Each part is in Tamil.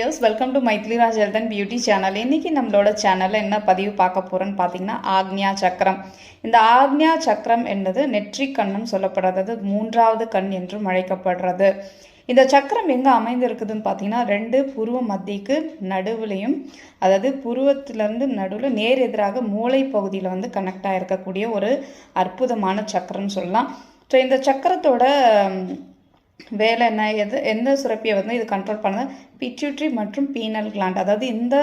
Yes welcome to Maithili health beauty channel இன்றைக்கி நம்மளோட சேனலில் என்ன பதிவு பார்க்க போகிறோன்னு பார்த்தீங்கன்னா ஆக்ஞா சக்கரம். இந்த ஆக்ஞா சக்கரம் என்பது நெற்றி கண்ணும் சொல்லப்படுறது மூன்றாவது கண் என்றும் அழைக்கப்படுறது. இந்த சக்கரம் எங்கே அமைந்திருக்குதுன்னு பார்த்தீங்கன்னா ரெண்டு புருவ மத்திக்கு நடுவுலையும் அதாவது புருவத்திலேருந்து நடுவில் நேர் எதிராக மூளை பகுதியில் வந்து கனெக்ட் ஆகிருக்கக்கூடிய ஒரு அற்புதமான சக்கரம்னு சொல்லலாம். ஸோ இந்த சக்கரத்தோட வேலை என்ன எது எந்த சுரப்பியை வந்து இது கண்ட்ரோல் பண்ணுது? பிட்யூட்ரி மற்றும் பீனல் கிளாண்ட் அதாவது இந்த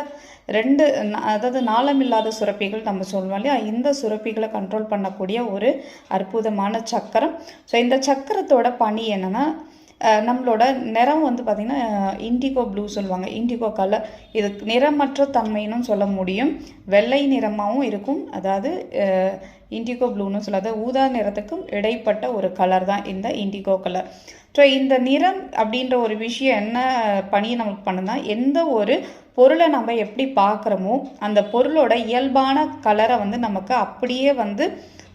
ரெண்டு அதாவது நாளமில்லாத சுரப்பிகள் நம்ம சொல்லுவோம் இல்லையா? இந்த சுரப்பிகளை கண்ட்ரோல் பண்ணக்கூடிய ஒரு அற்புதமான சக்கரம். ஸோ இந்த சக்கரத்தோட பணி என்னென்னா நம்மளோட நிறம் வந்து பார்த்திங்கன்னா இண்டிகோ ப்ளூ சொல்லுவாங்க. இண்டிகோ கலர் இது நிறமற்ற தன்மைன்னு சொல்ல முடியும். வெள்ளை நிறமாகவும் இருக்கும். அதாவது இண்டிகோ ப்ளூன்னு சொல்லாத ஊதா நிறத்துக்கும் இடைப்பட்ட ஒரு கலர் தான் இந்த இண்டிகோ கலர் ஸோ இந்த நிறம் அப்படின்ற ஒரு விஷயம் என்ன பணியை நமக்கு பண்ணுனா எந்த ஒரு பொருளை நம்ம எப்படி பார்க்குறோமோ அந்த பொருளோட இயல்பான கலரை வந்து நமக்கு அப்படியே வந்து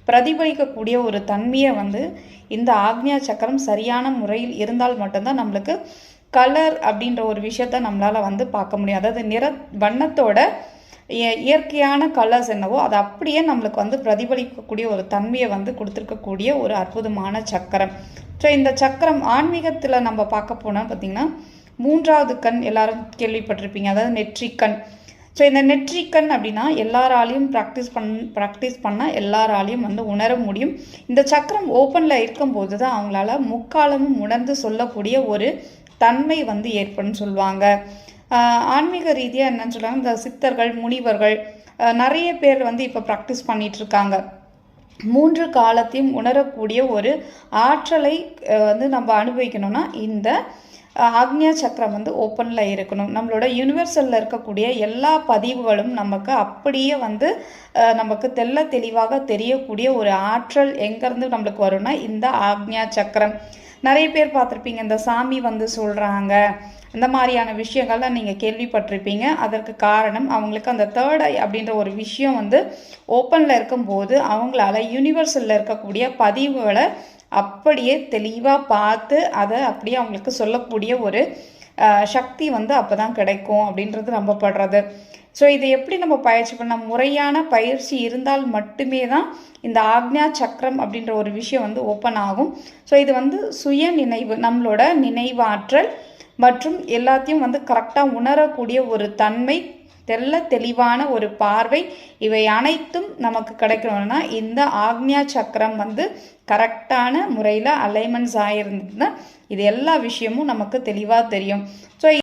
பிரதிபலிக்கக்கூடிய ஒரு தன்மையை வந்து இந்த ஆக்ஞா சக்கரம் சரியான முறையில் இருந்தால் மட்டும்தான் நம்மளுக்கு கலர் அப்படின்ற ஒரு விஷயத்த நம்மளால் வந்து பார்க்க முடியும். அதாவது நிற வண்ணத்தோட இய- இயற்கையான கலர்ஸ் என்னவோ அது அப்படியே நம்மளுக்கு வந்து பிரதிபலிக்கக்கூடிய ஒரு தன்மையை வந்து கொடுத்துருக்கக்கூடிய ஒரு அற்புதமான சக்கரம். ஸோ இந்த சக்கரம் ஆன்மீகத்தில் நம்ம பார்க்க போனால் பார்த்திங்கன்னா மூன்றாவது கண் எல்லாரும் கேள்விப்பட்டிருப்பீங்க. அதாவது நெற்றிக்கண். ஸோ இந்த நெற்றிக்கண் அப்படின்னா எல்லாராலையும் ப்ராக்டிஸ் பண் ப்ராக்டிஸ் பண்ணால் எல்லாராலையும் வந்து உணர முடியும். இந்த சக்கரம் ஓப்பனில் இருக்கும்போது தான் அவங்களால முக்காலமும் உணர்ந்து சொல்லக்கூடிய ஒரு தன்மை வந்து ஏற்படும் சொல்லுவாங்க. ஆன்மீக ரீதியாக என்னன்னு சொல்லுவாங்க இந்த சித்தர்கள் முனிவர்கள் நிறைய பேர் வந்து இப்போ ப்ராக்டிஸ் பண்ணிகிட்ருக்காங்க மூன்று காலத்தையும் உணரக்கூடிய ஒரு ஆற்றலை வந்து நம்ம அனுபவிக்கணும்னா இந்த ஆக்னியா ஆக்ஞா சக்கரம் வந்து ஓப்பனில் இருக்கணும். நம்மளோட யூனிவர்சலில் இருக்கக்கூடிய எல்லா பதிவுகளும் நமக்கு அப்படியே வந்து நமக்கு தெள்ள தெளிவாக தெரியக்கூடிய ஒரு ஆற்றல் எங்கேருந்து நம்மளுக்கு வரும்னா இந்த ஆக்ஞா சக்கரம். நிறைய பேர் பார்த்துருப்பீங்க இந்த சாமி வந்து சொல்கிறாங்க இந்த மாதிரியான விஷயங்கள்லாம் நீங்கள் கேள்விப்பட்டிருப்பீங்க. அதற்கு காரணம் அவங்களுக்கு அந்த தேர்ட் ஐ அப்படின்ற ஒரு விஷயம் வந்து ஓப்பனில் இருக்கும்போது அவங்களால யூனிவர்சலில் இருக்கக்கூடிய பதிவுகளை அப்படியே தெளிவாக பார்த்து அதை அப்படியே அவங்களுக்கு சொல்லக்கூடிய ஒரு சக்தி வந்து அப்போ தான் கிடைக்கும் அப்படின்றது நம்பப்படுறது. ஸோ இதை எப்படி நம்ம பயிற்சி பண்ண முறையான பயிற்சி இருந்தால் மட்டுமே தான் இந்த ஆக்ஞா சக்கரம் அப்படின்ற ஒரு விஷயம் வந்து ஓப்பன் ஆகும். ஸோ இது வந்து சுய நினைவு நம்மளோட நினைவாற்றல் மற்றும் எல்லாத்தையும் வந்து கரெக்டாக உணரக்கூடிய ஒரு தன்மை தெல்ல தெளிவான ஒரு பார்வை இவை அனைத்தும் நமக்கு கிடைக்கணும்னா இந்த ஆக்ஞா சக்கரம் வந்து கரெக்டான முறையில் அலைன்மெண்ட்ஸ் ஆகிருந்ததுன்னா இது எல்லா விஷயமும் நமக்கு தெளிவாக தெரியும். ஸோ